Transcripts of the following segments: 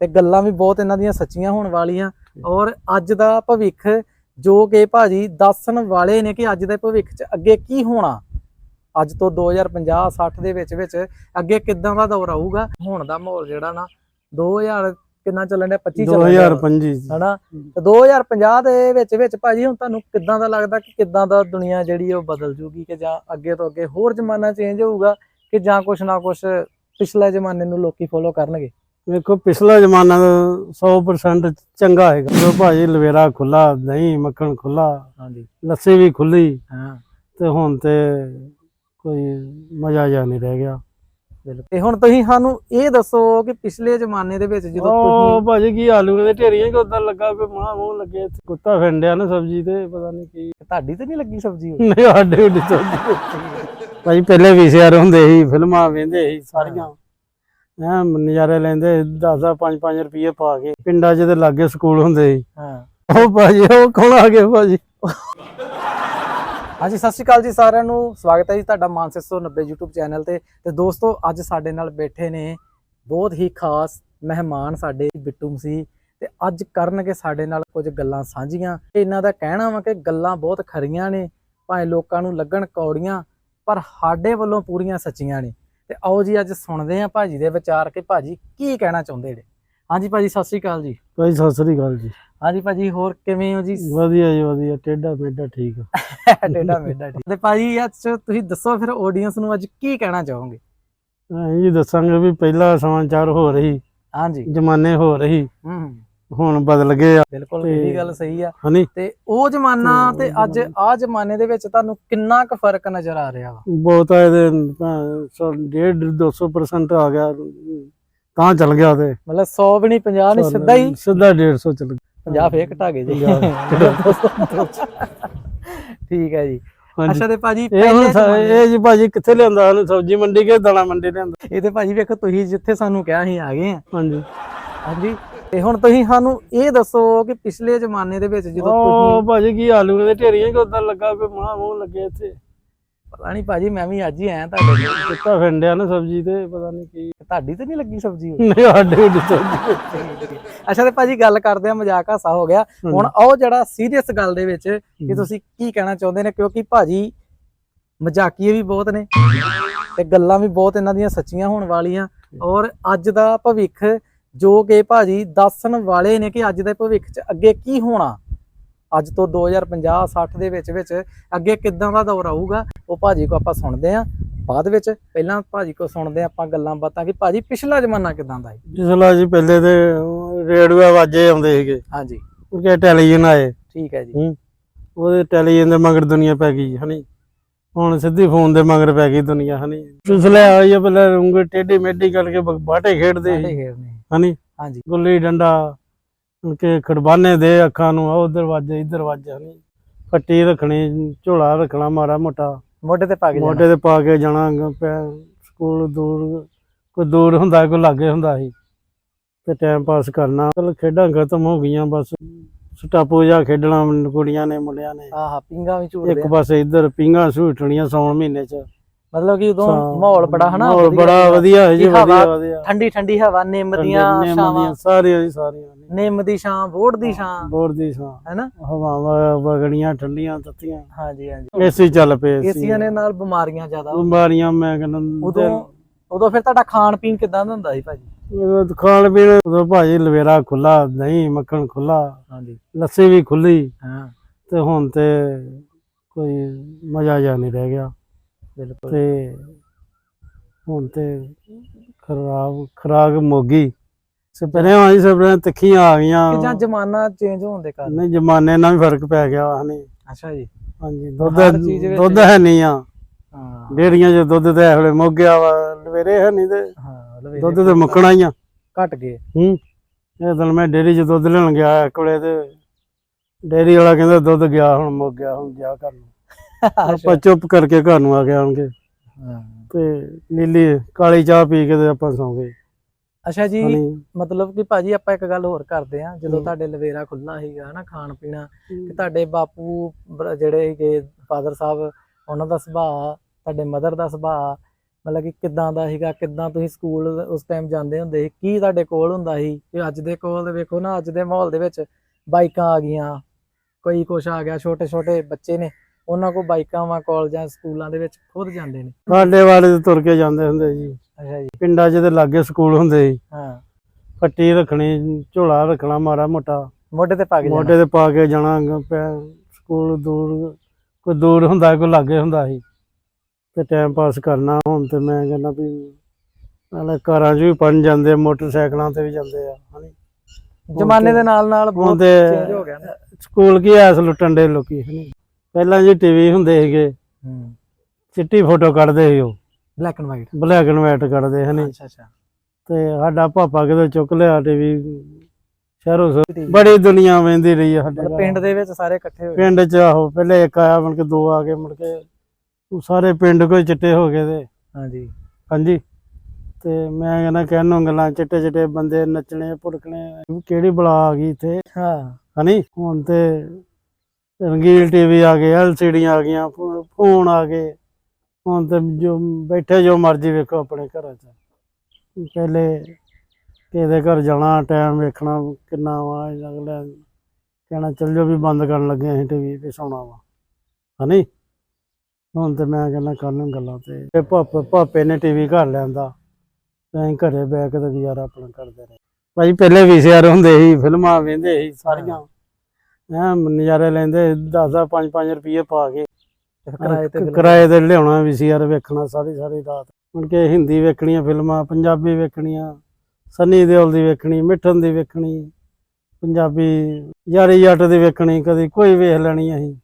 ਤੇ ਗੱਲਾਂ ਵੀ ਬਹੁਤ ਇਹਨਾਂ ਦੀਆਂ ਸੱਚੀਆਂ ਹੋਣ ਵਾਲੀਆਂ। ਔਰ ਅੱਜ ਦਾ ਭਵਿੱਖ ਜੋ ਕਿ ਭਾਜੀ ਦੱਸਣ ਵਾਲੇ ਨੇ ਕਿ ਅੱਜ ਦੇ ਭਵਿੱਖ 'ਚ ਅੱਗੇ ਕੀ ਹੋਣਾ। ਅੱਜ ਤੋਂ 2050 60 ਦੇ ਵਿੱਚ ਵਿੱਚ ਅੱਗੇ ਕਿੱਦਾਂ ਦਾ ਦੌਰ ਆਊਗਾ। ਹੁਣ ਦਾ ਮਾਹੌਲ ਜਿਹੜਾ ਨਾ 2000 ਕਿੰਨਾ ਚੱਲਣ ਡਿਆ? 25 ਚੱਲਣ ਡਿਆ। ਵਾ। 2025 ਹਨਾ? ਤੇ 2050 ਦੇ ਵਿੱਚ ਵਿੱਚ ਭਾਜੀ ਹੁਣ ਤੁਹਾਨੂੰ ਕਿੱਦਾਂ ਦਾ ਲੱਗਦਾ ਕਿ ਕਿੱਦਾਂ ਦਾ ਦੁਨੀਆ ਜਿਹੜੀ ਉਹ ਬਦਲ ਜੂਗੀ ਕਿ ਜਾਂ ਅੱਗੇ ਤੋਂ ਅੱਗੇ ਹੋਰ ਜ਼ਮਾਨਾ ਚੇਂਜ ਹੋਊਗਾ ਕਿ ਜਾਂ ਕੁਛ ਨਾ ਕੁਛ ਪਿਛਲੇ ਜ਼ਮਾਨੇ ਨੂੰ ਲੋਕੀ ਫੋਲੋ ਕਰਨਗੇ? ਵੇਖੋ ਪਿਛਲਾ ਜ਼ਮਾਨਾ ਤਾਂ 100% ਚੰਗਾ ਹੈਗਾ। ਜੋ ਭਾਜੀ ਲਵੇਰਾ ਖੁੱਲਾ ਦਹੀਂ ਮੱਖਣ ਖੁੱਲਾ ਹਾਂਜੀ। ਲੱਸੀ ਵੀ ਖੁੱਲੀ ਹਾਂ। ਤੇ ਹੁਣ ਤੇ ਕੋਈ ਮਜ਼ਾ ਜਿਹਾ ਨਹੀਂ ਰਹਿ ਗਿਆ। ਬਿਲਕੁਲ। ਤੇ ਹੁਣ ਤੁਸੀਂ ਸਾਨੂੰ ਇਹ ਦੱਸੋ ਕਿ ਪਿਛਲੇ ਜ਼ਮਾਨੇ ਦੇ ਵਿੱਚ ਜਦੋਂ ਉਹ ਭਾਜੀ ਕੀ ਆਲੂ ਦੇ ਢੇਰੀਆਂ ਕਿ ਉਦਾਂ ਲੱਗਾ ਕੋਈ ਮਾਂ ਮੂੰਹ ਲੱਗੇ ਇੱਥੇ। ਕੁੱਤਾ ਫਿੰਡਿਆ ਨਾ ਸਬਜ਼ੀ ਤੇ ਪਤਾ ਨਹੀਂ ਕੀ। ਤੁਹਾਡੀ ਤੇ ਨਹੀਂ ਲੱਗੀ ਸਬਜ਼ੀ? ਨਹੀਂ ਸਾਡੇ ਉੱਡੀ ਸਬਜ਼ੀ। ਭਾਜੀ ਪਹਿਲੇ ਵੀਸੀਆਰ ਹੁੰਦੇ ਸੀ ਫਿਲਮਾਂ ਵੇਂਦੇ ਸੀ ਸਾਰੀਆਂ। ਐ ਨਜ਼ਾਰੇ ਲੈਂਦੇ 10 5 5 ਰੁਪਏ ਪਾ ਕੇ। ਪਿੰਡਾਂ 'ਚ ਤੇ ਲਾਗੇ ਸਕੂਲ ਹੁੰਦੇ ਸੀ। ਹਾਂ। ਉਹ ਭਾਜੀ ਉਹ ਕੌਣ ਆ ਗਏ ਭਾਜੀ? ਹਾਂਜੀ ਸਤਿ ਸ਼੍ਰੀ ਅਕਾਲ ਜੀ ਸਾਰਿਆਂ ਨੂੰ। ਸਵਾਗਤ ਹੈ ਜੀ ਤੁਹਾਡਾ ਮਾਨ 690 YouTube ਚੈਨਲ ਤੇ। ਤੇ ਦੋਸਤੋ ਅੱਜ ਸਾਡੇ ਨਾਲ ਬੈਠੇ ਨੇ ਬਹੁਤ ਹੀ ਖਾਸ ਮਹਿਮਾਨ ਸਾਡੇ ਬਿੱਟੂ ਮਸੀਹ। ਤੇ ਅੱਜ ਕਰਨਗੇ ਸਾਡੇ ਨਾਲ ਕੁਝ ਗੱਲਾਂ ਸਾਂਝੀਆਂ। ਇਹਨਾਂ ਦਾ ਕਹਿਣਾ ਵਾ ਕਿ ਗੱਲਾਂ ਬਹੁਤ ਖਰੀਆਂ ਨੇ। ਭਾਵੇਂ ਲੋਕਾਂ ਨੂੰ ਲੱਗਣ ਕੌੜੀਆਂ ਪਰ ਸਾਡੇ ਵੱਲੋਂ ਪੂਰੀਆਂ ਸੱਚੀਆਂ ਨੇ। ਤੇ ਆਓ ਜੀ ਅੱਜ ਸੁਣਦੇ ਹਾਂ ਭਾਜੀ ਦੇ ਵਿਚਾਰ ਕਿ ਭਾਜੀ ਕੀ ਕਹਿਣਾ ਚਾਹੁੰਦੇ ਨੇ। ਹਾਂਜੀ ਭਾਜੀ ਸਤਿ ਸ਼੍ਰੀ ਅਕਾਲ ਜੀ। ਭਾਈ ਸਤਿ ਸ੍ਰੀ ਅਕਾਲ ਜੀ। ਹਾਂਜੀ ਭਾਜੀ ਹੋਰ ਕਿਵੇਂ ਹੋ ਜੀ? ਵਧੀਆ ਜੀ ਵਧੀਆ। ਟੇਡਾ ਮੇਡਾ ਠੀਕ ਆ। ਡੇਡਾ ਮੇਡਾ ਠੀਕ। ਤੇ ਭਾਜੀ ਅੱਜ ਤੁਸੀਂ ਦੱਸੋ ਫਿਰ ਆਡੀਅנס ਨੂੰ ਅੱਜ ਕੀ ਕਹਿਣਾ ਚਾਹੋਗੇ? ਜੀ ਦੱਸਾਂਗੇ ਵੀ ਪਹਿਲਾ ਸਮਾਚਾਰ ਹੋ ਰਹੀ ਹਾਂਜੀ। ਜਮਾਨੇ ਹੋ ਰਹੀ। ਹੂੰ। ਹੁਣ ਬਦਲ ਗਏ ਆ। ਬਿਲਕੁਲ ਇਹ ਗੱਲ ਸਹੀ ਆ। ਹਨੀ? ਤੇ ਉਹ ਜ਼ਮਾਨਾ ਤੇ ਅੱਜ ਆ ਜ਼ਮਾਨੇ ਦੇ ਵਿੱਚ ਤੁਹਾਨੂੰ ਕਿੰਨਾ ਕੁ ਫ਼ਰਕ ਨਜ਼ਰ ਆ ਰਿਹਾ ਵਾ? ਬਹੁਤ ਆ ਇਹਦੇ ਭੈਣ ਸੌ- ਡੇਢ 200% ਆ ਗਿਆ। ਤਾਂ ਚੱਲ ਗਿਆ ਤੇ। ਮਤਲਬ 100 ਵੀ ਨਹੀਂ 50 ਨਹੀਂ ਸਿੱਧਾ ਹੀ ਸਿੱਧਾ 150 ਚੱਲ ਗਿਆ। 50 ਫੇਰ ਘਟਾ ਗਏ ਜੀ। ਠੀਕ ਹੈ ਜੀ। ਅੱਛਾ ਤੇ ਭਾਜੀ ਇਹ ਸ- ਜੀ ਭਾਜੀ ਕਿੱਥੇ ਲਿਆਂਦਾ? ਸਾਨੂੰ ਸਬਜ਼ੀ ਮੰਡੀ ਕੇ ਦਾਣਾ ਮੰਡੀ ਲਿਆਂਦਾ। ਇਹ ਤੇ ਭਾਜੀ ਵੇਖੋ ਤੁਸੀਂ ਜਿੱਥੇ ਸਾਨੂੰ ਕਿਹਾ ਅਸੀਂ ਆ ਗਏ ਆ। ਹਾਂਜੀ। ਹਾਂਜੀ। ਤੇ ਹੁਣ ਤੁਸੀਂ ਸਾਨੂੰ ਇਹ ਦੱਸੋ ਕਿ ਪਿਛਲੇ ਜ਼ਮਾਨੇ ਦੇ ਵਿੱਚ ਜਦੋਂ ਉਹ ਭਾਜੀ ਕੀ ਆਲੂ ਦੇ ਢੇਰੀਆਂ ਕਿ ਉਦਾਂ ਲੱਗਾ ਕੋਈ ਮਾਂ ਮੂੰਹ ਲੱਗੇ ਇੱਥੇ? ਪਤਾ ਨਹੀਂ ਭਾਜੀ ਮੈਂ ਵੀ ਅੱਜ ਹੀ ਆਇਆ ਤੁਹਾਡੇ ਕੋਲ। ਕੁੱਤਾ ਫਿੰਡਿਆ ਨਾ ਸਬਜ਼ੀ ਤੇ ਪਤਾ ਨਹੀਂ ਕੀ। ਤੁਹਾਡੀ ਤੇ ਨਹੀਂ ਲੱਗੀ ਸਬਜ਼ੀ ਉਹ? ਨਹੀਂ ਸਾਡੇ ਉੱਡੀ ਸਬਜ਼ੀ। ਅੱਛਾ ਤੇ ਭਾਜੀ ਗੱਲ ਕਰਦੇ ਆ ਮਜ਼ਾਕ ਹਾਸਾ ਹੋ ਗਿਆ। ਹੁਣ ਆਓ ਜਿਹੜਾ ਸੀਰੀਅਸ ਗੱਲ ਦੇ ਵਿੱਚ ਕਿ ਤੁਸੀਂ ਕੀ ਕਹਿਣਾ ਚਾਹੁੰਦੇ ਨੇ ਕਿਉਂਕਿ ਭਾਜੀ ਮਜ਼ਾਕੀਏ ਵੀ ਬਹੁਤ ਨੇ ਤੇ ਗੱਲਾਂ ਵੀ ਬਹੁਤ ਇਹਨਾਂ ਦੀਆਂ ਸੱਚੀਆਂ ਹੋਣ ਵਾਲੀਆਂ। ਔਰ ਅੱਜ ਦਾ ਭਵਿੱਖ ਜੋ ਕਿ ਭਾਜੀ ਦੱਸਣ ਵਾਲੇ ਨੇ ਕਿ ਅੱਜ ਦੇ ਭਵਿੱਖ 'ਚ ਅੱਗੇ ਕੀ ਹੋਣਾ। ਅੱਜ ਤੋਂ 2050 60 ਦੇ ਵਿੱਚ ਵਿੱਚ ਅੱਗੇ ਕਿੱਦਾਂ ਦਾ ਦੌਰ ਆਊਗਾ ਉਹ ਭਾਜੀ ਕੋ ਆਪਾਂ ਸੁਣਦੇ ਆ। ਬਾਅਦ ਵਿੱਚ ਪਹਿਲਾਂ ਭਾਜੀ ਕੋ ਸੁਣਦੇ ਆਪਾਂ ਗੱਲਾਂ ਬਾਤਾਂ ਕਿ ਭਾਜੀ ਪਿਛਲਾ ਜ਼ਮਾਨਾ ਕਿਦਾਂ ਦਾ ਹੈ ਜਿਸਲਾ ਜੀ ਪਹਿਲੇ ਤੇ ਰੇਡੀਓ ਆਵਾਜ਼ੇ ਆਉਂਦੇ ਸੀਗੇ। ਹਾਂਜੀ। ਕਿ ਟੈਲੀਵਿਜ਼ਨ ਆਏ। ਠੀਕ ਹੈ ਜੀ। ਉਹਦੇ ਟੈਲੀਵਿਜ਼ਨ ਦੇ ਮਗਰ ਦੁਨੀਆ ਪੈ ਗਈ ਹਨੀ ਹੁਣ ਸਿੱਧੀ ਫੋਨ ਦੇ ਮਗਰ ਪੈ ਗਈ ਦੁਨੀਆ ਹਨੀ ਜਿਸਲੇ ਆਈ ਪਹਿਲੇ ਉਂਗਲ ਟੇਢੀ ਮੇਢੀ ਕਰਕੇ ਬਾਟੇ ਖੇਡਦੇ ਸੀ। ਹਨੀ? ਹਾਂਜੀ। ਗੁੱਲੀ ਡੰਡਾ ਕਿ ਖੜਬਾਨੇ ਦੇ ਅੱਖਾਂ ਨੂੰ ਉਹ ਦਰਵਾਜ਼ੇ ਇਧਰ ਵਾਜੇ ਹਨੀ। ਫੱਟੀ ਰੱਖਣੀ ਝੋਲਾ ਰੱਖਣਾ ਮਾੜਾ ਮੋਟਾ। ਮੋਢੇ ਤੇ ਪਾ ਕੇ ਮੋਢੇ ਤੇ ਪਾ ਕੇ ਜਾਣਾ ਸਕੂਲ ਦੂਰ ਕੋਈ ਦੂਰ ਹੁੰਦਾ ਕੋਈ ਲਾਗੇ ਹੁੰਦਾ ਸੀ। ਤੇ ਟਾਈਮ ਪਾਸ ਕਰਨਾ। ਚਲ ਖੇਡਾਂ ਖਤਮ ਹੋ ਗਈਆਂ ਬਸ ਸਟਾਪੂ ਜਾ ਖੇਡਣਾ ਕੁੜੀਆਂ ਨੇ ਮੁੰਡਿਆਂ ਨੇ। ਆਹ ਪਿੰਗਾ ਵੀ ਝੂਟਦੇ ਇੱਕ। ਪਾਸੇ ਇੱਧਰ ਪਿੰਗਾ ਝੂਟਣੀਆਂ ਸੌਣ ਮਹੀਨੇ ਚ। ਮਤਲਬ ਕਿ ਉਦੋਂ ਸਾ- ਮਾਹੌਲ ਬੜਾ ਹਨਾ ਮਾਹੌਲ ਬੜਾ। ਵਧੀਆ ਹੈ ਜੀ ਵਧੀਆ ਵਧੀਆ। ਠੰਡੀ ਠੰਡੀ ਹਵਾ ਨਿੰਮ ਦੀਆਂ ਛਾਵਾਂ। ਸਾਰੀਆਂ ਜੀ ਸਾਰੀਆਂ ਨਿੰਮ ਦੀ ਛਾਂ ਬੋੜ ਦੀ ਛਾਂ। ਬੋਰ ਦੀ ਛਾਂ। ਹੈਨਾ? ਹਵਾਵਾਂ ਵਗਣੀਆਂ ਠੰਡੀਆਂ ਤੱਤੀਆਂ। ਹਾਂਜੀ ਹਾਂਜੀ। ਏਸੀ ਚੱਲ ਪਏ ਏਸੀਆਂ ਨੇ ਨਾਲ ਬਿਮਾਰੀਆਂ ਜ਼ਿਆਦਾ ਬਿਮਾਰੀਆਂ ਮੈਂ ਕਹਿੰਦਾ ਉਦੋਂ ਉਦੋਂ ਫਿਰ ਤੁਹਾਡਾ ਖਾਣ ਪੀਣ ਕਿਦਾਂ ਦਾ ਹੁੰਦਾ ਸੀ ਭਾਜੀ? ਖਾਣ ਪੀਣ ਉਦੋਂ ਭਾਜੀ ਲਵੇਰਾ ਖੁੱਲਾ ਦਹੀਂ ਮੱਖਣ ਖੁੱਲਾ ਹਾਂਜੀ। ਲੱਸੀ ਵੀ ਖੁੱਲੀ ਹਾਂ। ਤੇ ਹੁਣ ਤੇ ਕੋਈ ਮਜ਼ਾ ਜਿਹਾ ਨਹੀਂ ਰਹਿ ਗਿਆ। ਬਿਲਕੁਲ। ਤੇ ਹੁਣ ਤੇ ਖਰਾਬ ਖਰਾਕ ਮੋਗੀ। ਸਪਰੇਆਂ ਜੀ ਸਪਰੇਆਂ ਤਿੱਖੀਆਂ ਆ ਗਈਆਂ। ਕਿ ਜਾਂ ਜ਼ਮਾਨਾ ਚੇਂਜ ਹੋਣ ਦੇ ਕਾਰਨ? ਨਹੀਂ ਜਮਾਨੇ ਨਾਲ ਵੀ ਫ਼ਰਕ ਪੈ ਗਿਆ ਹਨੀ। ਅੱਛਾ ਜੀ। ਹਾਂਜੀ ਦੁੱਧ ਦੁੱਧ ਹੈ ਨਹੀਂ ਆ। ਹਾਂ। ਡੇਰੀਆਂ 'ਚ ਦੁੱਧ ਤੇ ਹਲੇ ਮੁੱਕ ਗਿਆ ਵਾ ਲਵੇਰੇ ਹੈ ਨਹੀਂ ਤੇ। ਹਾਂ ਲਵੇਰੇ ਦੁੱਧ ਤੇ ਮੁੱਕਣਾ ਹੀ ਆ। ਘਟ ਗਏ। ਹੂੰ। ਇਹ ਦਿਨ ਮੈਂ ਡੇਰੀ 'ਚ ਦੁੱਧ ਲੈਣ ਗਿਆ ਇੱਕ ਵੇਲੇ ਤੇ ਡੇਰੀ ਵਾਲਾ ਕਹਿੰਦਾ ਦੁੱਧ ਗਿਆ ਹੁਣ ਮੁੱਕ ਗਿਆ ਹੁਣ ਗਿਆ ਘਰ ਨੂੰ। ਆਪਾਂ ਚੁੱਪ ਕਰਕੇ ਘਰ ਨੂੰ ਆ ਗਏ ਆਣਗੇ। ਤੇ ਨੀਲੀ ਕਾਲੀ ਚਾਹ ਪੀ ਕੇ ਤੇ ਆਪਾਂ ਸੌਂ ਗਏ। ਅੱਛਾ ਜੀ ਮਤਲਬ ਕਿ ਭਾਜੀ ਆਪਾਂ ਇੱਕ ਗੱਲ ਹੋਰ ਕਰਦੇ ਆ ਜਦੋਂ। ਤੁਹਾਡੇ ਲਵੇਰਾ ਖੁੱਲਾ ਸੀਗਾ ਹਨਾ ਖਾਣ ਪੀਣਾ ਕਿ ਤੁਹਾਡੇ ਬਾਪੂ ਜਿਹੜੇ ਹੈਗੇ ਫਾਦਰ ਸਾਹਿਬ ਉਹਨਾਂ ਦਾ ਸੁਭਾਅ ਤੁਹਾਡੇ ਮਦਰ ਦਾ ਸੁਭਾਅ ਮਤਲਬ ਕਿ ਕਿੱਦਾਂ ਦਾ ਸੀਗਾ ਕਿੱਦਾਂ ਤੁਸੀਂ ਸਕੂਲ ਉਸ ਟਾਈਮ ਜਾਂਦੇ ਹੁੰਦੇ ਸੀ ਕੀ ਤੁਹਾਡੇ ਕੋਲ ਹੁੰਦਾ ਸੀ? ਤੇ ਅੱਜ ਦੇ ਕੋਲ ਵੇਖੋ ਨਾ ਅੱਜ ਦੇ ਮਾਹੌਲ ਦੇ ਵਿੱਚ ਬਾਈਕਾਂ ਆ ਗਈਆਂ ਕੋਈ ਕੁਛ ਆ ਗਿਆ ਛੋਟੇ ਛੋਟੇ ਬੱਚੇ ਨੇ ਉਹਨਾਂ ਕੋਲ ਬਾਈਕਾਂ ਵਾ ਕਾਲਜਾਂ ਸਕੂਲਾਂ ਦੇ ਵਿੱਚ ਖੁਦ ਜਾਂਦੇ ਨੇ। ਸਾਡੇ ਵਾਲੇ ਤੇ ਤੁਰ ਕੇ ਜਾਂਦੇ ਹੁੰਦੇ ਜੀ। ਅੱਛਾ ਜੀ। ਪਿੰਡਾਂ 'ਚ ਤੇ ਲਾਗੇ ਸਕੂਲ ਹੁੰਦੇ ਸੀ। ਹਾਂ। ਪੱਟੀ ਰੱਖਣੀ ਝੋਲਾ ਰੱਖਣਾ ਮਾੜਾ ਮੋਟਾ। ਮੋਢੇ ਤੇ ਪਾ ਕੇ ਮੋਢੇ ਤੇ ਪਾ ਕੇ ਜਾਣਾ ਸਕੂਲ ਦੂਰ ਕੋਈ ਦੂਰ ਹੁੰਦਾ ਕੋਈ ਲਾਗੇ ਹੁੰਦਾ ਸੀ। ਤੇ ਟਾਈਮ ਪਾਸ ਕਰਨਾ ਹੁਣ ਤੇ ਮੈਂ ਕਹਿੰਦਾ ਵੀ ਨਾਲੇ ਕਾਰਾਂ 'ਚ ਵੀ ਪੜਨ ਜਾਂਦੇ ਮੋਟਰਸਾਈਕਲਾਂ ਤੇ ਵੀ ਜਾਂਦੇ ਆ। ਜ਼ਮਾਨੇ ਦੇ ਨਾਲ ਨਾਲ ਹੁਣ ਬਹੁਤ ਚੇਂਜ ਹੋ ਗਿਆ ਨਾ। ਸਕੂਲ ਕੀ ਐਸ ਲੁੱਟਣ ਦੇ ਲੋਕੀ ਹਨੀ ਪਹਿਲਾਂ ਜੀ ਟੀਵੀ ਹੁੰਦੇ ਸੀਗੇ। ਹੂੰ। ਚਿੱਟੀ ਫੋਟੋ ਕੱਢਦੇ ਸੀ ਉਹ। Black and white black and white ਕੱਢਦੇ ਹਨੀ। ਅੱਛਾ ਅੱਛਾ। ਤੇ ਸਾਡਾ ਪਾਪਾ ਕਿਤੇ ਚੁੱਕ ਲਿਆ ਟੀਵੀ। ਸ਼ਹਿਰੋਂ ਸ- TV ਬੜੀ ਦੁਨੀਆ ਵਹਿੰਦੀ ਰਹੀ ਆ ਸਾਡੇ ਮਤਲਬ। ਪਿੰਡ ਦੇ ਵਿੱਚ ਸਾਰੇ ਇਕੱਠੇ ਹੋਏ। ਪਿੰਡ ਚ ਆਹੋ ਪਹਿਲੇ ਇੱਕ ਆਇਆ ਮੁੜ ਕੇ ਦੋ ਆ ਗਏ ਮੁੜ ਕੇ ਉਹ ਸਾਰੇ ਪਿੰਡ ਕੋਈ ਚਿੱਟੇ ਹੋ ਗਏ ਤੇ। ਹਾਂਜੀ। ਹਾਂਜੀ। ਤੇ ਮੈਂ ਕਹਿੰਦਾ ਕਹਿਣ ਨੂੰ ਗੱਲਾਂ ਚਿੱਟੇ ਚਿੱਟੇ ਬੰਦੇ ਨੱਚਣੇ ਪੁੜਕਣੇ ਕਿਹੜੀ ਬਲਾ ਆ ਗਈ ਇੱਥੇ। ਹਾਂ। ਹਨੀ ਹੁਣ ਤੇ ਰੰਗੀਲ ਟੀਵੀ ਆ ਗਏ ਐਲਸੀਡੀ ਆ ਗਈਆਂ ਫੋਨ ਆ ਗਏ। ਹੁਣ ਤੇ ਜੋ ਬੈਠੇ ਜੋ ਮਰਜ਼ੀ ਵੇਖੋ ਆਪਣੇ ਘਰਾਂ 'ਚ। ਪਹਿਲੇ ਕਿਸੇ ਘਰ ਜਾਣਾ ਟਾਈਮ ਵੇਖਣਾ, ਕਿੰਨਾ ਵਾ, ਅਗਲੇ ਕਹਿਣਾ, ਚੱਲ ਜੋ ਵੀ ਬੰਦ ਕਰਨ ਲੱਗੇ ਅਸੀਂ ਟੀਵੀ ਤੇ ਸੌਣਾ ਵਾ। ਹਨੀ ਹੁਣ ਤੇ ਮੈਂ ਕਹਿੰਦਾ ਕੱਲ ਨੂੰ ਗੱਲਾਂ ਤੇ ਤੇ ਪਾਪੇ ਪਾਪੇ ਨੇ ਟੀਵੀ ਘਰ ਲਿਆਂਦਾ। ਅਸੀਂ ਘਰੇ ਬਹਿ ਕੇ ਗੁਜ਼ਾਰਾ ਆਪਣਾ ਕਰਦੇ ਰਹੇ। ਭਾਈ ਪਹਿਲੇ ਵੀਸੀਆਰ ਹੁੰਦੇ ਸੀ, ਫਿਲਮਾਂ ਵੇਂਦੇ ਸੀ ਸਾਰੀਆਂ। ਐ ਨਜ਼ਾਰੇ ਲੈਂਦੇ 10 5 5 ਰੁਪਏ ਪਾ ਕੇ। ਕਿਰਾਏ ਤੇ ਕਿਰਾਏ ਤੇ ਲਿਆਉਣਾ ਵੀਸੀਆਰ ਵੇਖਣਾ ਸਾਰੀ ਸਾਰੀ ਰਾਤ। ਹੁਣ ਕਿ ਹਿੰਦੀ ਵੇਖਣੀਆਂ ਫਿਲਮਾਂ ਪੰਜਾਬੀ ਵੇਖਣੀਆਂ ਸੰਨੀ ਦਿਓਲ ਦੀ ਵੇਖਣੀ ਮਿੱਠਨ ਦੀ ਵੇਖਣੀ ਪੰਜਾਬੀ ਯਾਰੀ ਜੱਟ ਦੀ ਵੇਖਣੀ ਕਦੀ ਕੋਈ ਵੇਖ ਲੈਣੀ ਅਸੀਂ।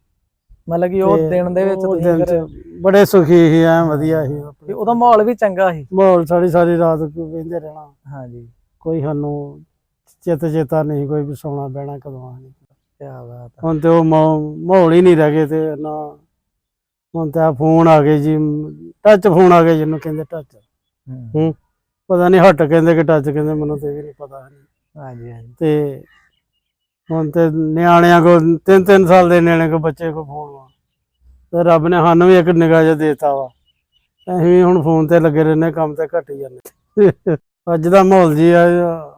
ਮਤਲਬ ਕਿ ਉਹ ਦਿਨ ਦੇ ਵਿੱਚ ਤੁਸੀਂ ਬੜੇ ਸੁਖੀ ਸੀ ਐ ਵਧੀਆ ਸੀ। ਤੇ ਉਹਦਾ ਮਾਹੌਲ ਵੀ ਚੰਗਾ ਸੀ। ਮਾਹੌਲ ਸਾਰੀ ਸਾਰੀ ਰਾਤ ਵੇਂਦੇ ਰਹਿਣਾ। ਹਾਂਜੀ। ਕੋਈ ਸਾਨੂੰ ਚਿੱਤ ਚੇਤਾ ਨਹੀਂ ਕੋਈ ਵੀ ਸੌਣਾ ਬਹਿਣਾ ਕਦੋਂ ਆ। ਬਾਤ ਹੁਣ ਤੇ ਉਹ ਮਾਹੌ- ਮਾਹੌਲ ਹੀ ਨਹੀਂ ਰਹਿ ਗਏ ਤੇ ਨਾ ਹੁਣ ਤਾਂ ਫੋਨ ਆ ਗਏ ਜੀ ਟੱਚ ਫੋਨ ਆ ਗਏ ਜਿਹਨੂੰ ਕਹਿੰਦੇ ਟੱਚ ਹੂੰ। ਹੂੰ ਪਤਾ ਨਹੀਂ ਹੱਟ ਕਹਿੰਦੇ ਕਿ ਟੱਚ ਕਹਿੰਦੇ ਮੈਨੂੰ ਤੇ ਵੀ ਨਹੀਂ। ਪਤਾ ਹਾਂਜੀ ਹਾਂਜੀ। ਤੇ ਹੁਣ ਤੇ ਨਿਆਣਿਆਂ ਕੋ ਤਿੰਨ ਤਿੰਨ ਸਾਲ ਦੇ ਨਿਆਣੇ ਕੋ ਬੱਚੇ ਕੋ ਫੋਨ ਵਾ ਤੇ ਰੱਬ ਨੇ ਸਾਨੂੰ ਵੀ ਇੱਕ ਨਿਗਾਹ ਜਿਹਾ ਦੇਤਾ ਵਾ। ਅਸੀਂ ਵੀ ਹੁਣ ਫੋਨ ਤੇ ਲੱਗੇ ਰਹਿੰਦੇ ਕੰਮ ਤੇ ਘੱਟ ਹੀ ਜਾਂਦੇ ਅੱਜ ਦਾ ਮਾਹੌਲ ਜੀ ਆ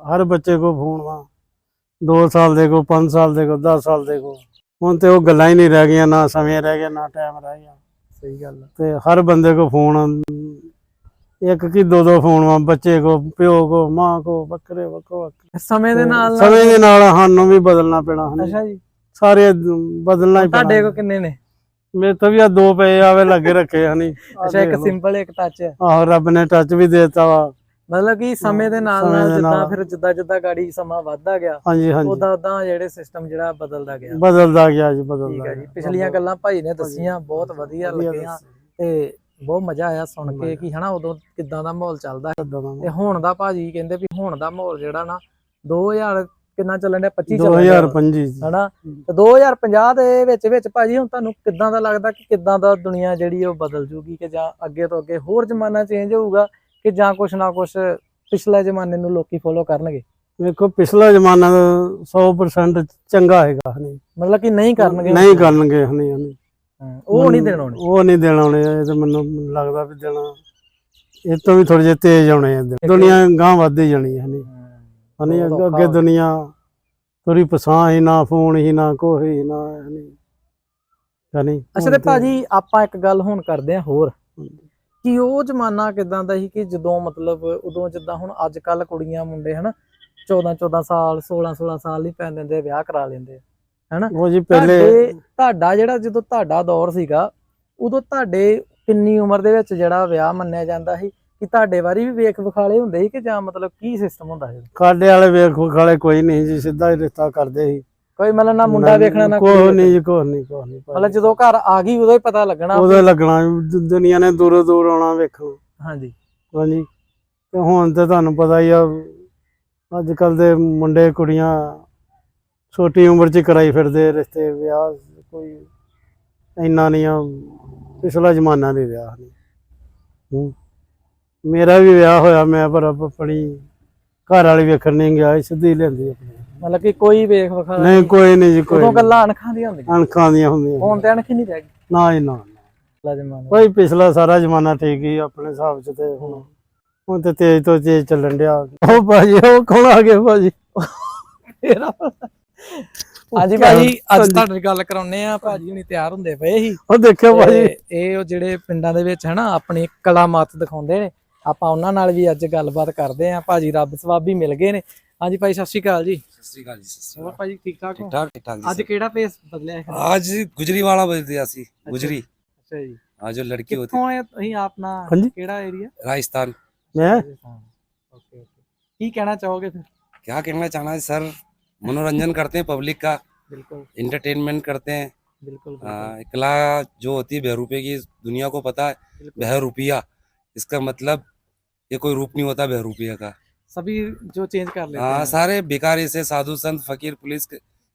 ਹਰ ਬੱਚੇ ਕੋ ਫੋਨ ਵਾ 2 ਸਾਲ ਦੇ ਕੋ 5 ਸਾਲ ਦੇ ਕੋ 10 ਸਾਲ ਦੇ ਕੋ। ਹੁਣ ਤੇ ਉਹ ਗੱਲਾਂ ਹੀ ਨਹੀਂ ਰਹਿ ਗਈਆਂ ਨਾ ਸਮੇਂ ਰਹਿ ਗਿਆ ਨਾ ਟਾਈਮ ਰਹਿ ਗਿਆ। ਸਹੀ ਗੱਲ। ਤੇ ਹਰ ਬੰਦੇ ਕੋ ਫੋਨ ਇੱਕ ਕੀ ਦੋ ਦੋ ਫੋਨ ਵਾ ਬੱਚੇ ਕੋ ਪਿਓ ਕੋ ਮਾਂ ਕੋ ਬੱਕਰੇ ਵੱਖੋ ਵੱਖ। ਸਮੇਂ ਦੇ ਨਾਲ ਸਮੇਂ ਦੇ ਨਾਲ ਸਾਨੂੰ ਵੀ ਬਦਲਣਾ ਪੈਣਾ ਹਨ। ਅੱਛਾ ਜੀ। ਸਾਰੇ ਬਦਲਣਾ ਹੀ ਤੁਹਾਡੇ ਕੋ ਕਿੰਨੇ ਨੇ? ਮੇਰੇ ਤੋਂ ਵੀ ਆ ਦੋ ਪਏ ਆਵੇ ਲੱਗੇ ਰੱਖੇ ਹਨੀ। ਅੱਛਾ ਇੱਕ ਸਿੰਪਲ ਇੱਕ ਟੱਚ ਆਹੋ ਰੱਬ ਨੇ ਟੱਚ ਵੀ ਦੇਤਾ ਵਾ। ਮਤਲਬ ਕਿ ਸਮੇਂ ਦੇ ਨਾਲ ਨਾਲ ਜਿੱਦਾਂ। ਫਿਰ ਜਿੱਦਾਂ ਜਿੱਦਾਂ ਗਾੜੀ ਸਮਾਂ ਵੱਧਦਾ ਗਿਆ ਹਾਂਜੀ ਹਾਂਜੀ। ਉਦਾਂ ਉਦਾਂ ਜਿਹੜੇ ਸਿਸਟਮ ਜਿਹੜਾ ਬਦਲਦਾ ਗਿਆ। ਬਦਲਦਾ ਗਿਆ ਜੀ ਠੀਕ ਬਦਲਦਾ ਹੈ ਜੀ। ਪਿਛਲੀਆਂ ਗੱਲਾਂ ਭਾਈ ਨੇ ਦੱਸੀਆਂ ਬਹੁਤ ਵਧੀਆ ਲੱਗੀਆਂ। ਤੇ ਬਹੁਤ ਮਜ਼ਾ ਆਇਆ ਸੁਣ ਕੇ ਕਿ ਹਨਾ ਉਦੋਂ ਕਿੱਦਾਂ ਦਾ ਮਾਹੌਲ ਚੱਲਦਾ ਤੇ ਹੁਣ ਦਾ ਭਾਜੀ ਕਹਿੰਦੇ ਵੀ ਹੁਣ ਦਾ ਮਾਹੌਲ ਜਿਹੜਾ ਨਾ 2000 ਕਿੰਨਾ ਚੱਲਣ ਡਿਆ? 25 ਚੱਲਣ ਡਿਆ। ਵਾ, 2025 ਜੀ। ਹਨਾ? ਤੇ 2050 ਦੇ ਵਿੱਚ ਵਿੱਚ ਭਾਜੀ ਹੁਣ ਤੁਹਾਨੂੰ ਕਿੱਦਾਂ ਦਾ ਲੱਗਦਾ ਕਿ ਕਿੱਦਾਂ ਦਾ ਦੁਨੀਆ ਜਿਹੜੀ ਉਹ ਬਦਲ ਜੂਗੀ ਕਿ ਜਾਂ ਅੱਗੇ ਤੋਂ ਅੱਗੇ ਹੋਰ ਜ਼ਮਾਨਾ ਚੇਂਜ ਹੋਊਗਾ? ਕਿ ਜਾਂ ਕੁਛ ਨਾ ਕੁਛ ਪਿਛਲੇ ਜ਼ਮਾਨੇ ਨੂੰ ਲੋਕੀ ਫੋਲੋ ਕਰਨਗੇ। ਵੇਖੋ ਪਿਛਲਾ ਜ਼ਮਾਨਾ ਤਾਂ 100% ਚੰਗਾ ਹੈਗਾ ਹਨੀ। ਮਤਲਬ ਕਿ ਨਹੀਂ ਕਰਨਗੇ। ਨਹੀਂ ਕਰਨਗੇ ਹਨੀ ਉਹ ਨਹੀਂ ਦੇਣ ਉਹ ਨਹੀਂ ਦੇਣ ਇਹ ਤਾਂ ਮੈਨੂੰ ਲੱਗਦਾ ਵੀ ਦੇਣਾ। ਇਹ ਤੋਂ ਵੀ ਥੋੜੇ ਜਿਹੇ ਤੇਜ਼ ਆਉਣੇ ਆ ਦਿਨ। ਦੁਨੀਆ ਗਾਂ ਵੱਧਦੀ ਜਾਣੀ ਹੈ ਹਨੀ ਅੱਗੇ ਦੁਨੀਆ ਥੋੜੀ ਪਸਾਹ ਹੀ ਨਾ ਫੋਨ ਹੀ ਨਾ ਕੋਈ ਹੀ ਨਾ ਹਨੀ। ਹਨੀ ਅੱਛਾ ਤੇ- ਭਾਜੀ ਆਪਾਂ ਇੱਕ ਗੱਲ ਹੁਣ ਕਰਦੇ ਆ ਹੋਰ। ਕਿ ਉਹ ਜ਼ਮਾਨਾ ਕਿਦਾਂ ਦਾ ਸੀ ਕਿ ਜਦੋਂ ਮਤਲਬ ਉਦੋਂ ਜਿੱਦਾਂ ਹੁਣ ਅੱਜ ਕੱਲ ਕੁੜੀਆਂ ਮੁੰਡੇ ਹਨਾ 14 14 ਸਾਲ 16 16 ਸਾਲ ਨਹੀਂ ਪੈਣ ਦਿੰਦੇ ਵਿਆਹ ਕਰਾ ਲੈਂਦੇ ਹਨਾ? ਉਹ ਜੀ ਪਹਿਲੇ ਤੁਹਾਡੇ ਜਿਹੜਾ ਜਦੋਂ ਤੁਹਾਡਾ ਦੌਰ ਸੀਗਾ ਉਦੋਂ ਤੁਹਾਡੇ ਕਿੰਨੀ ਉਮਰ ਦੇ ਵਿੱਚ ਜਿਹੜਾ ਵਿਆਹ ਮੰਨਿਆ ਜਾਂਦਾ ਸੀ? ਕਿ ਤੁਹਾਡੇ ਵਾਰੀ ਵੀ ਵੇਖ ਵਿਖਾਲੇ ਹੁੰਦੇ ਸੀ ਕਿ ਜਾਂ ਮਤਲਬ ਕੀ ਸਿਸਟਮ ਹੁੰਦਾ ਸੀ? ਕਾਡੇ ਵਾਲੇ ਵੇਖ ਖਾਲੇ ਕੋਈ ਨਹੀਂ ਜੀ ਸਿੱਧਾ ਹੀ ਰਿਸ਼ਤਾ ਕਰਦੇ ਸੀ। ਕੋਈ ਮਤਲਬ ਨਾ ਮੁੰਡਾ ਵੇਖਣਾ ਨਾ ਕੋਈ। ਨਹੀਂ ਜੀ ਕੋਈ ਨਹੀਂ ਕੋਈ ਨਹੀਂ ਮਤਲਬ ਜਦੋਂ ਘਰ ਆ ਗਈ ਉਦੋਂ ਹੀ ਪਤਾ ਲੱਗਣਾ ਉਹਦੇ ਲੱਗਣਾ ਦੁਨੀਆ ਨੇ ਦੂਰੋਂ ਦੂਰ ਆਉਣਾ ਵੇਖੋ ਹਾਂਜੀ। ਹਾਂਜੀ। ਤੇ ਹੁਣ ਤੇ ਤੁਹਾਨੂੰ ਪਤਾ ਹੀ ਆ ਅੱਜ ਕੱਲ ਦੇ ਮੁੰਡੇ ਕੁੜੀਆਂ ਛੋਟੀ ਉਮਰ 'ਚ ਕਰਾਈ ਫਿਰਦੇ ਰਿਸ਼ਤੇ ਵਿਆਹ ਕੋਈ ਇੰਨਾ ਨਹੀਂ ਆ ਪਿਛਲਾ ਜ਼ਮਾਨਾ ਨਹੀਂ ਰਿਹਾ। ਹੂੰ। ਮੇਰਾ ਵੀ ਵਿਆਹ ਹੋਇਆ ਮੈਂ ਪਰ ਆਪ- ਆਪਣੀ ਘਰ ਵਾਲੀ ਵੇਖਣ ਨਹੀਂ ਗਿਆ ਸਿੱਧੀ ਲੈਂਦੀ ਆਪਣੀ। ਮਤਲਬ ਕਿ ਕੋਈ ਵੇਖ ਵਿਖਾਲਾ ਨਹੀਂ ਕੋਈ ਨਹੀਂ ਜੀ ਕੋਈ ਉਦੋਂ। ਗੱਲਾਂ ਅਣਖਾਂ ਦੀਆਂ ਹੁੰਦੀਆਂ। ਅਣਖਾਂ ਦੀਆਂ ਹੁੰਦੀਆਂ। ਹੁਣ ਤੇ ਅਣਖੀ ਨਹੀਂ ਰਹਿ ਗਈ। ਨਾ ਜੀ ਨਾ ਭਾਈ ਪਿਛਲਾ ਸਾਰਾ ਜ਼ਮਾਨਾ ਠੀਕ ਹੀ ਆਪਣੇ ਹਿਸਾਬ 'ਚ ਤੇ ਹੁਣ। ਹੁਣ ਤੇ ਤੇਜ਼ ਤੋਂ ਤੇਜ਼ ਚੱਲਣ ਡਿਆ। ਉਹ ਭਾਜੀ ਉਹ ਕੌਣ ਆ ਗਏ ਭਾਜੀ? ਹਾਂਜੀ ਭਾਜੀ ਅੱਜ ਤੁਹਾਡੇ ਗੱਲ ਕਰਾਉਨੇ ਆ ਭਾਜੀ ਹੁਣੀ ਤਿਆਰ ਹੁੰਦੇ ਪਏ ਸੀ। ਉਹ ਦੇਖਿਓ ਭਾਜੀ। ਇਹ ਉਹ ਜਿਹੜੇ ਪਿੰਡਾਂ ਦੇ ਵਿੱਚ ਹਨਾ ਆਪਣੀ ਕਲਾ ਮੱਤ ਦਿਖਾਉਂਦੇ ਨੇ। ਆਪਾਂ ਉਹਨਾਂ ਨਾਲ ਵੀ ਅੱਜ ਗੱਲਬਾਤ ਕਰਦੇ ਆ ਭਾਜੀ ਰੱਬ ਸਵਾਬੀ ਮਿਲ ਗਏ ਨੇ। ਹਾਂਜੀ जी भाई ਸ਼੍ਰੀ ਅਕਾਲ ਜੀ। आज गुजरी वाला बजते आसी गुजरी ਅੱਛਾ। जो राजस्थान मैं क्या कहना चाहना है सर मनोरंजन करते हैं पब्लिक का बिल्कुल इंटरटेनमेंट करते हैं बिल्कुल, हाँ, कला जो होती है बह की दुनिया को पता है बहरूपिया बह इसका मतलब ये कोई रूप नहीं होता बह का सभी जो चेंज कर लेते हाँ हैं। सारे बेकार से साधु संत फकीर पुलिस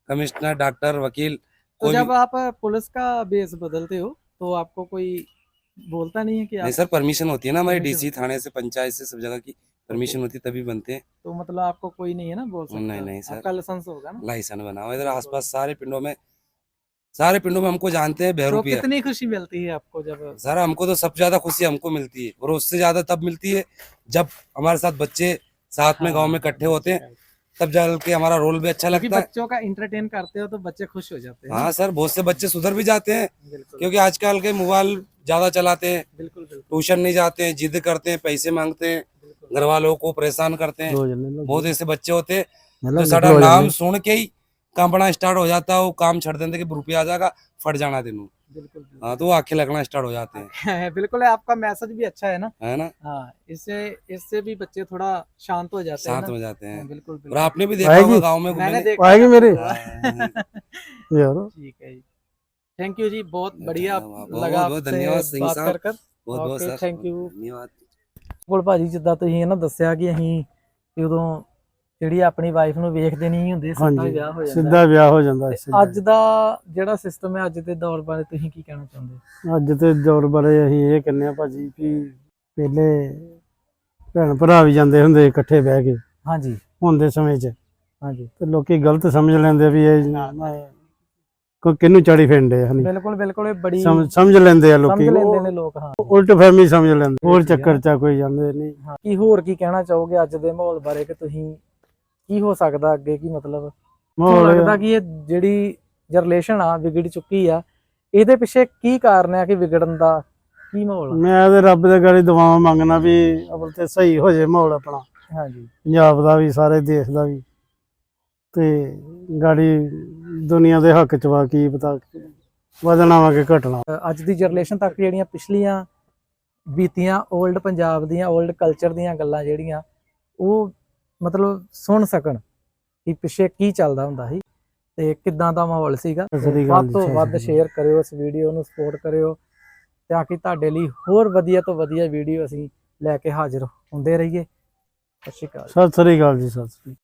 कमिश्नर डॉक्टर वकील तो जब आप पुलिस का बेस बदलते हो तो आपको कोई बोलता नहीं है कि नहीं सर परमिशन होती है ना हमारी डीसी थाने से पंचायत से सब जगह की परमिशन होती है तभी बनते हैं। तो मतलब आपको कोई नहीं है ना बोल सकता? नहीं, नहीं, सर। आपका लाइसेंस होगा ना? लाइसेंस बना हुआ। इधर आसपास सारे पिंडों में सारे पिंडों में हमको जानते हैं तो बहरूपिया कितनी खुशी मिलती है आपको जब सर हमको तो सबसे ज़्यादा खुशी हमको मिलती है और उससे ज़्यादा तब मिलती है जब हमारे साथ बच्चे साथ में गाँव हाँ, में इकट्ठे होते हैं अच्छा। तब जल के हमारा रोल भी अच्छा लगता है। बच्चों का इंटरटेन करते हो तो बच्चे खुश हो जाते हैं हाँ सर बहुत से बच्चे सुधर भी जाते हैं क्योंकि आजकल के मोबाइल ज़्यादा चलाते हैं बिल्कुल ट्यूशन नहीं जाते हैं जिद करते हैं पैसे मांगते हैं घर वालों को परेशान करते हैं। बहुत ऐसे बच्चे होते हैं तो सारा नाम सुन के ही कंपना स्टार्ट हो जाता है वो काम छड़ देते कि रुपया आ जाएगा फट जाना तेनू बिल्कुल बिल्कुल हाँ तो वो आंखें लगना स्टार्ट हो जाते हैं बिल्कुल आपका मैसेज भी अच्छा है ना है ना हाँ इससे इससे भी बच्चे थोड़ा शांत हो जाते हैं शांत ना हो जाते हाँ, हैं बिल्कुल और बिल्कुल आपने भी देखा आएगी? होगा गांव में मैंने घूमने देखा आएगी मेरे हाँ, ਯਾਰ ठीक है जी थैंक यू जी बहुत बढ़िया बहुत- लगा बहुत- बहुत आपसे धन्यवाद सिंह बात साहब। कर कर बहुत बहुत Okay, सर thank you. धन्यवाद ਕੋਲ ਭਾਜੀ ਜਿੱਦਾਂ ਤੁਸੀਂ ਨਾ ਦੱਸਿਆ ਕਿ ਅਸੀਂ ਉਦੋਂ ਜਿਹੜੀ ਆਪਣੀ ਵਾਈਫ ਨੂੰ ਵੇਖਦੇ ਨਹੀਂ ਹੁੰਦੇ ਸਿੱਧਾ ਵਿਆਹ ਹੋ ਜਾਂਦਾ। ਸਿੱਧਾ ਵਿਆਹ ਹੋ ਜਾਂਦਾ। ਅੱਜ ਦਾ ਜਿਹੜਾ ਸਿਸਟਮ ਹੈ ਅੱਜ ਦੇ ਦੌਰ ਬਾਰੇ ਤੁਸੀਂ ਕੀ ਕਹਿਣਾ ਚਾਹੁੰਦੇ? ਅੱਜ ਤੇ ਦੌਰ ਬਾਰੇ ਅਸੀਂ ਇਹ ਕਹਿੰਦੇ ਆ ਭਾਜੀ ਵੀ ਪਹਿਲੇ ਭੈਣ ਭਰਾ ਵੀ ਜਾਂਦੇ ਹੁੰਦੇ ਇਕੱਠੇ ਬਹਿ ਕੇ। ਹਾਂਜੀ। ਹੁਣ ਦੇ ਸਮੇਂ 'ਚ। ਹਾਂਜੀ। ਤੇ ਲੋਕੀ ਗਲਤ ਸਮਝ ਲੈਂਦੇ ਵੀ ਇਹ ਕੋਈ ਕਿਹਨੂੰ ਚਾੜੀ ਫਿਰਦੇ ਹਨ? ਬਿਲਕੁਲ ਬਿਲਕੁਲ ਇਹ ਬੜੀ ਸਮਝ ਸਮਝ ਲੈਂਦੇ ਆ ਸਮਝ ਲੋਕੀ ਲੈਂਦੇ ਨੇ ਲੋਕ ਹਾਂ। ਉਲਟ ਫਹਿਮੀ ਸਮਝ ਲੈਂਦੇ। ਹੋਰ ਚੱਕਰ 'ਚ ਕੋਈ ਜਾਂਦੇ ਨਹੀਂ। ਕੀ ਹੋਰ ਕੀ ਕਹਿਣਾ ਚਾਹੋਗੇ ਅੱਜ ਦੇ ਮਾਹੌਲ ਬਾਰੇ ਕਿ ਤੁਸੀਂ ਕੀ ਹੋ ਸਕਦਾ ਅੱਗੇ ਕੀ ਮਤਲਬ? ਮਾਹੌਲ ਲੱਗਦਾ ਕਿ ਇਹ ਜਿਹੜੀ ਜਨਰੇਸ਼ਨ ਆ ਵਿਗੜ ਚੁੱਕੀ ਆ ਇਹਦੇ ਪਿੱਛੇ ਕੀ ਕਾਰਨ ਆ ਕਿ ਵਿਗੜਨ ਦਾ? ਕੀ ਮਾਹੌਲ ਮੈਂ ਤੇ ਰੱਬ ਦੇ ਗਾੜੀ ਦੁਆਵਾਂ ਮੰਗਣਾ ਵੀ ਅਵਲ ਤੇ ਸਹੀ ਹੋ ਜੇ ਮਾਹੌਲ ਆਪਣਾ। ਹਾਂਜੀ। ਪੰਜਾਬ ਦਾ ਵੀ ਸਾਰੇ ਦੇਸ਼ ਦਾ ਵੀ। ਤੇ ਗਾੜੀ ਦੁਨੀਆ ਦੇ ਹੱਕ ਚ ਵਾ ਕੀ ਪਤਾ ਵਧਣਾ ਵਾ ਕਿ ਘਟਣਾ। ਅੱਜ ਦੀ ਜਨਰੇਸ਼ਨ ਤੱਕ ਜਿਹੜੀਆਂ ਪਿਛਲੀਆਂ ਬੀਤੀਆਂ 올ਡ ਪੰਜਾਬ ਦੀਆਂ 올ਡ ਕਲਚਰ ਦੀਆਂ ਗੱਲਾਂ ਜਿਹੜੀਆਂ ਉਹ ਮਤਲਬ ਸੁਣ ਸਕਣ ਕਿ ਪਿੱਛੇ ਕੀ ਚੱਲਦਾ ਹੁੰਦਾ ਸੀ ਤੇ ਕਿੱਦਾਂ ਦਾ ਮਾਹੌਲ ਸੀਗਾ। ਵੱਧ ਤੋਂ ਵੱਧ। ਸ਼ੇਅਰ ਕਰਿਓ ਇਸ ਵੀਡੀਓ ਨੂੰ ਸਪੋਰਟ ਕਰਿਓ ਤਾਂ ਕਿ ਤੁਹਾਡੇ ਲਈ ਹੋਰ ਵਧੀਆ ਤੋਂ ਵਧੀਆ ਵੀਡੀਓ ਅਸੀਂ ਲੈ ਕੇ ਹਾਜ਼ਰ ਹੁੰਦੇ ਰਹੀਏ। ਸਤਿ ਸ਼੍ਰੀ ਅਕਾਲ ਸਤਿ ਸ੍ਰੀ ਅਕਾਲ ਜੀ ਸਤਿ ਸ੍ਰੀ ਅਕਾਲ।